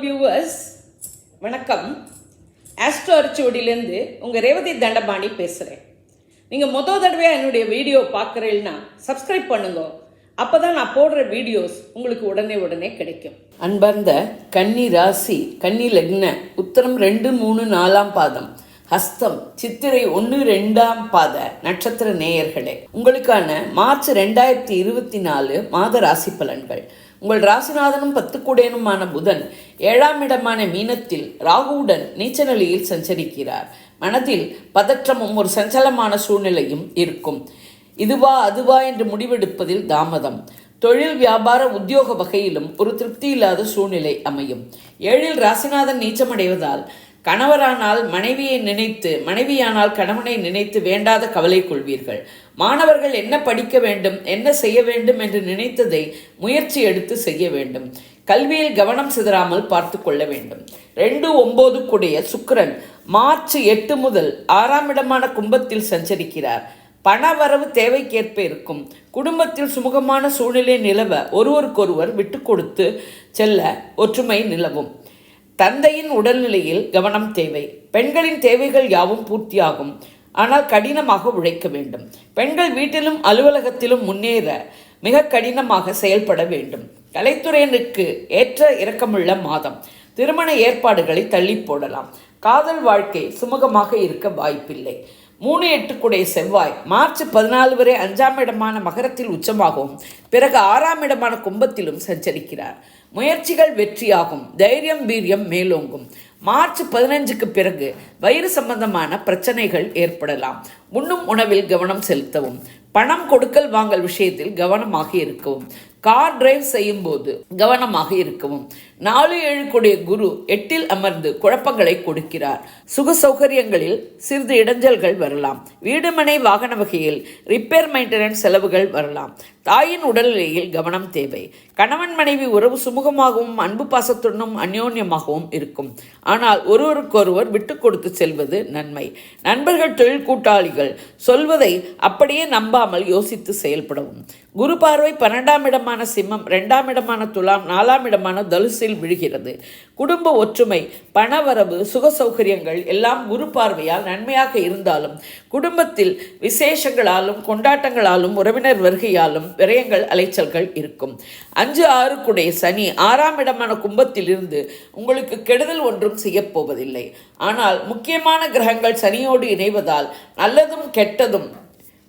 Viewers வணக்கம். Astro அரிச்சுவடியிலேருந்து உங்கள் ரேவதி தண்டபாணி பேசுகிறேன் நீங்கள் மொதல் தடவையாக என்னுடைய வீடியோ பார்க்குறீங்கன்னா சப்ஸ்கிரைப் பண்ணுங்க. அப்போ தான் நான் போடுற வீடியோஸ் உங்களுக்கு உடனே உடனே கிடைக்கும். அன்பர்ந்த கன்னி ராசி கன்னி லக்ன உத்தரம் ரெண்டு மூணு நாலாம் பாதம் ஹஸ்தம் சித்திரை ஒன்று ரெண்டாம் பாத நட்சத்திர நேயர்களே. உங்களுக்கான மார்ச் ரெண்டாயிரத்தி இருபத்தி நாலு மாத ராசி பலன்கள். உங்கள் ராசிநாதனும் பத்துக்குடையனுமான புதன் ஏழாம் இடமான மீனத்தில் ராகுவுடன் நீச்சநிலையில் சஞ்சரிக்கிறார். மனதில் பதற்றமும் ஒரு சஞ்சலமான சூழ்நிலையும் இருக்கும். இதுவா அதுவா என்று முடிவெடுப்பதில் தாமதம். தொழில் வியாபார உத்தியோக வகையிலும் ஒரு திருப்தி இல்லாத சூழ்நிலை அமையும். ஏழில் ராசிநாதன் நீச்சமடைவதால் கணவரானால் மனைவியை நினைத்து மனைவியானால் கணவனை நினைத்து வேண்டாத கவலை கொள்வீர்கள். மாணவர்கள் என்ன படிக்க வேண்டும் என்ன செய்ய வேண்டும் என்று நினைத்ததை முயற்சி எடுத்து செய்ய வேண்டும். கல்வியில் கவனம் சிதறாமல் பார்த்து கொள்ள வேண்டும். ரெண்டு ஒன்பது கூடிய சுக்கிரன் மார்ச் எட்டு முதல் ஆறாம் இடமான கும்பத்தில் சஞ்சரிக்கிறார். பண வரவு தேவைக்கேற்ப இருக்கும். குடும்பத்தில் சுமூகமான சூழ்நிலை நிலவ ஒருவருக்கொருவர் விட்டு கொடுத்து செல்ல ஒற்றுமை நிலவும். தந்தையின் உடல்நிலையில் கவனம் தேவை. பெண்களின் தேவைகள் யாவும் பூர்த்தியாகும். ஆனால் கடினமாக உழைக்க வேண்டும். பெண்கள் வீட்டிலும் அலுவலகத்திலும் முன்னேற மிக கடினமாக செயல்பட வேண்டும். கலைத்துறையினருக்கு ஏற்ற இறக்கமுள்ள மாதம். திருமண ஏற்பாடுகளை தள்ளி போடலாம். காதல் வாழ்க்கை சுமூகமாக இருக்க வாய்ப்பில்லை. மூணு எட்டுக்குடைய செவ்வாய். மார்ச் பதினாலு வரை அஞ்சாம் இடமான மகரத்தில் உச்சமாகவும் பிறகு ஆறாம் இடமான கும்பத்திலும் சஞ்சரிக்கிறார். முயற்சிகள் வெற்றியாகும். தைரியம் வீரியம் மேலோங்கும். மார்ச் பதினஞ்சுக்கு பிறகு வயிறு சம்பந்தமான பிரச்சனைகள் ஏற்படலாம். உண்ணும் உணவில் கவனம் செலுத்தவும். பணம் கொடுக்கல் வாங்கல் விஷயத்தில் கவனமாக இருக்கவும். கார் டிரைவ் செய்யும் போது கவனமாக இருக்கவும். நாலு ஏழு கூடிய குரு எட்டில் அமர்ந்து குழப்பங்களை கொடுக்கிறார். சுக சௌகரியங்களில் சிறிது இடைஞ்சல்கள் வரலாம். வீடுமனை வாகன வகையில் ரிப்பேர் மெயின்டெனன்ஸ் செலவுகள் வரலாம். தாயின் உடல்நிலையில் கவனம் தேவை. கணவன் மனைவி உறவு சுமூகமாகவும் அன்பு பாசத்துடனும் அந்யோன்யமாகவும் இருக்கும். ஆனால் ஒருவருக்கொருவர் விட்டு கொடுத்து செல்வது நன்மை. நண்பர்கள் தொழில் கூட்டாளிகள் சொல்வதை அப்படியே நம்பாமல் யோசித்து செயல்படவும். குரு பார்வை பன்னெண்டாம் இடமான சிம்மம் ரெண்டாம் இடமான துலாம் நாலாம் இடமான தனுசில் விழுகிறது. குடும்ப ஒற்றுமை பணவரவு சுக சௌகரியங்கள் எல்லாம் குரு பார்வையால் நன்மையாக இருந்தாலும் குடும்பத்தில் விசேஷங்களாலும் கொண்டாட்டங்களாலும் உறவினர் வருகையாலும் விரயங்கள் அலைச்சல்கள் இருக்கும். அஞ்சு ஆறுக்குடைய சனி ஆறாம் இடமான கும்பத்தில் இருந்து உங்களுக்கு கெடுதல் ஒன்றும் செய்யப்போவதில்லை. ஆனால் முக்கியமான கிரகங்கள் சனியோடு இணைவதால் நல்லதும் கெட்டதும்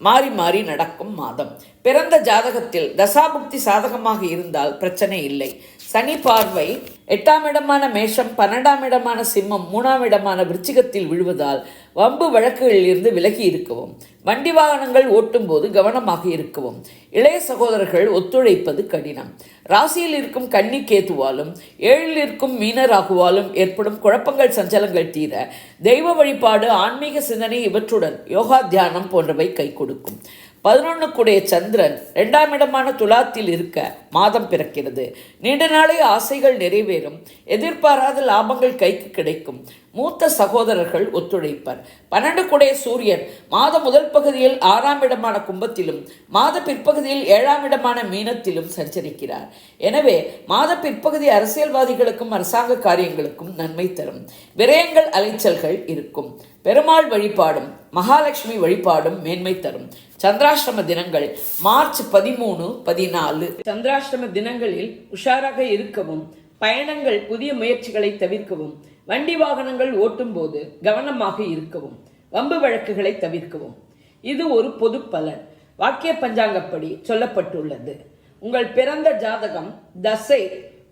மாறி மாறி நடக்கும் மாதம். பிறந்த ஜாதகத்தில் தசாபுக்தி சாதகமாக இருந்தால் பிரச்சனை இல்லை. சனி பார்வை எட்டாம் இடமான மேஷம் பன்னெண்டாம் இடமான சிம்மம் மூணாம் இடமான விருச்சிகத்தில் விழுவதால் வம்பு வழக்குகளில் இருந்து விலகி இருக்கவும் வண்டி வாகனங்கள் ஓட்டும் போது கவனமாக இருக்கவும் இளைய சகோதரர்கள் ஒத்துழைப்பது கடினம். ராசியில் இருக்கும் கன்னி கேத்துவாலும் ஏழில் இருக்கும் மீனராகுவாலும் ஏற்படும் குழப்பங்கள் சஞ்சலங்கள் தீர தெய்வ வழிபாடு ஆன்மீக சிந்தனை இவற்றுடன் யோகா தியானம் போன்றவை கை கொடுக்கும். பதினொன்றுக்குடைய சந்திரன் ரெண்டாம் இடமான துலாத்தில் இருக்க மாதம் பிறக்கிறது. நீண்ட நாளே ஆசைகள் நிறைவேறும். எதிர்பாராத லாபங்கள் கைக்கு கிடைக்கும். மூத்த சகோதரர்கள் ஒத்துழைப்பர். பன்னெண்டு குடைய சூரியன் மாத முதல் பகுதியில் ஆறாம் இடமான கும்பத்திலும் மாத பிற்பகுதியில் ஏழாம் இடமான மீனத்திலும் சஞ்சரிக்கிறார். எனவே மாத பிற்பகுதி அரசியல்வாதிகளுக்கும் அரசாங்க காரியங்களுக்கும் நன்மை தரும். விரயங்கள் அலைச்சல்கள் இருக்கும். பெருமாள் வழிபாடும் மகாலட்சுமி வழிபாடும் மேன்மை தரும். சந்திராஷ்டம தினங்கள் மார்ச் பதிமூணு பதினாலு. சந்திராஷ்டம தினங்களில் உஷாராக இருக்கவும் பயணங்கள் புதிய முயற்சிகளை தவிர்க்கவும் வண்டி வாகனங்கள் ஓட்டும் போது கவனமாக இருக்கவும் வம்பு வழக்குகளை தவிர்க்கவும். இது ஒரு பொது பலன். வாக்கிய பஞ்சாங்கப்படி சொல்லப்பட்டுள்ளது. உங்கள் பிறந்த ஜாதகம் தசை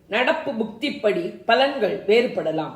நடப்பு புக்திப்படி பலன்கள் வேறுபடலாம்.